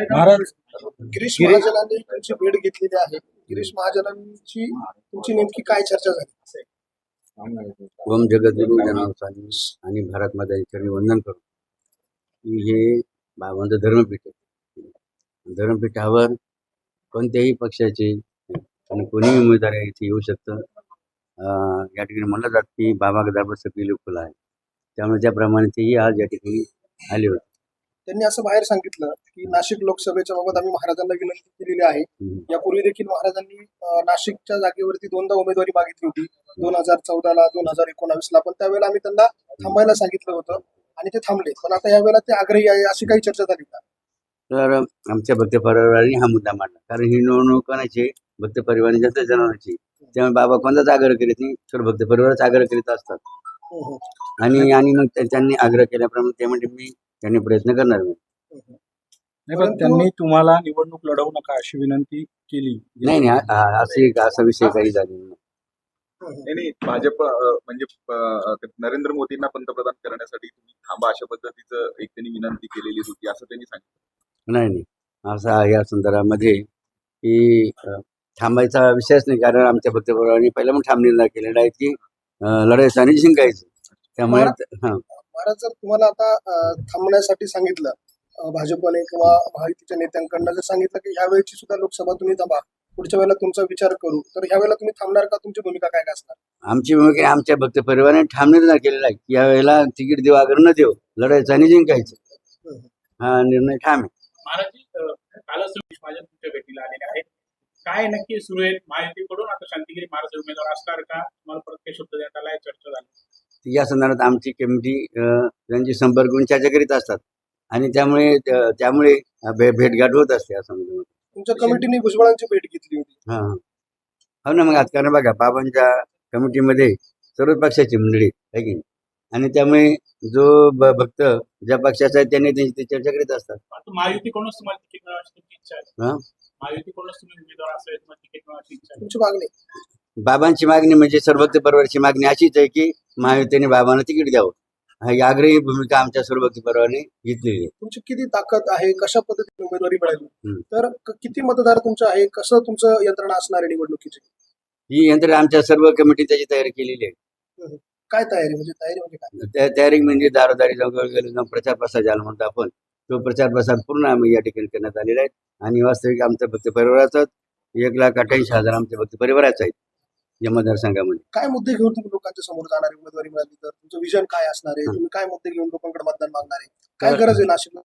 महाराज गिरीश गिरी- महाजनांनी तुमची भेट घेतलेली आहे. गिरीश महाजनांची तुमची नेमकी काय चर्चा झाली? ओम जगद्गुरु जनावसानी आणि भारत माता चरणी वंदन करू. की हे बाबांचं धर्मपीठ आहे. धर्मपीठावर कोणत्याही पक्षाचे आणि कोणीही उमेदवार इथे येऊ शकतं. अं, या ठिकाणी म्हणलं जात की बाबा गदाबर सगळी खुला आहे त्यामुळे त्याप्रमाणे तेही आज या ठिकाणी आले होते. त्यांनी असं बाहेर सांगितलं की नाशिक लोकसभेच्या बाबत आम्ही महाराजांना विनंती केलेली आहे. यापूर्वी देखील महाराजांनी नाशिकच्या जागेवरती दोनदा उमेदवारी मागितली होती. दोन हजार चौदाला दोन हजार एकोणावीसला. पण त्यावेळेला आम्ही त्यांना थांबायला सांगितलं होतं आणि ते थांबले. पण आता यावेळेला ते आग्रही आहे अशी काही चर्चा झाली का? तर आमच्या भक्त परिवाराने हा मुद्दा मांडला. कारण ही निवडणूक कोणाची भक्त परिवार जनता जनावरांची त्यामुळे बाबा कोणताच आग्रह करीत नाही तर भक्त परिवारच आग्रह करीत असतात. हम्म, हम्म, आणि आणि मग त्या- त्यांनी आग्रह केल्याप्रमाणे ते म्हणजे मी त्यांनी प्रयत्न करणार मी. नाही पण त्यांनी तुम्हाला निवडणूक लढवू नका अशी विनंती केली. नाही नाही असे असा विषय काही झालेला नाही. नाही नाही भाजप अं, म्हणजे अं, नरेंद्र मोदींना पंतप्रधान करण्यासाठी तुम्ही थांबा अशा पद्धतीचं एक त्यांनी विनंती केलेली होती असं त्यांनी सांगितलं. नाही नाही असा या संदर्भामध्ये की अ, थांबायचा विषयच नाही कारण आमच्या भक्त परिवाराने पहिला पण ठाम निर्णय केलेला आहे की अ, लढायचं आणि जिंकायचं. त्यामुळे हां. महाराज जर तुम्हाला आता थांबण्यासाठी सांगितलं भाजपने किंवा महायुतीच्या नेत्यांकडनं जर सांगितलं की ह्या वेळची सुद्धा लोकसभा तुम्ही थांबा पुढच्या वेळेला तुमचा विचार करू तर ह्या वेळेला तुम्ही थांबणार का? तुमची भूमिका काय काय असणार? आमची भूमिका आमच्या भक्त परिवाराने ठाम निर्णय केलेला आहे. की यावेळेला तिकीट देऊ आग्रह न देऊ लढायचं आणि जिंकायचं. हा निर्णय ठाम आहे. कालच तुमच्या भेटीला आलेले आहेत. काय नक्की सुरू आहे महायुतीकडून आता शांतिगिरी महाराज उमेदवार असणार का? तुम्हाला परत काही शब्द देण्यात आलाय? चर्चा झाली. या संदर्भात आमची कमिटी त्यांची संपर्क करून चर्चा करीत असतात. आणि त्यामुळे त्या- त्यामुळे भे- भेटगाठ होत असते या संदर्भात. तुमच्या कमिटीने भुजबळांची भेट घेतली होती. हा हा. ना मग आज कारण बघा बाबांच्या कमिटीमध्ये सर्व पक्षाची मंडळी आहे की? आणि त्यामुळे जो भक्त ज्या पक्षाचा आहे त्याने त्यांची ते चर्चा करीत असतात. आता महायुतीकडूनच तुम्हाला तिकीट मिळवायची तुमची इच्छा आहे? हा? महायुतीकडूनच तुम्ही उमेदवार असेल तुम्हाला तिकीट मिळवायची इच्छा आहे? तुमची मागणी. बाबांची मागणी म्हणजे सर्व भक्त परिवाराची मागणी अशीच आहे की महायुतीने बाबांना तिकीट द्यावं. हा आग्रही भूमिका आमच्या सर्व भक्त परिवाराने घेतलेली आहे. तुमची किती ताकद आहे? कशा पद्धतीने उमेदवारी मिळाली. तर किती मतदार तुमचे आहे? कसं तुमचं यंत्रणा असणार आहे निवडणुकीची? ही यंत्र आमच्या सर्व कमिटी त्याची तयारी केलेली आहे. काय तयारी? म्हणजे तयारी म्हणजे काय? त्या तयारी म्हणजे दारोदारी जाऊन प्रचार प्रसार ज्याला म्हणतो आपण. तो प्रचार प्रसार पूर्ण आम्ही या ठिकाणी करण्यात आलेला आहे. आणि वास्तविक आमच्या भक्त परिवाराचाच एक लाख अठ्ठ्याऐंशी हजार आमच्या भक्त परिवाराचे आहेत या मतदारसंघामध्ये काय मुद्दे घेऊन तुम्ही लोकांच्या समोर जाणार उमेदवारी मिळाली तर तुमचं विजन काय असणार आहे? तुम्ही काय मुद्दे घेऊन लोकांकडे मतदान मागणार आहे? काय गरज आहे नाशिकला?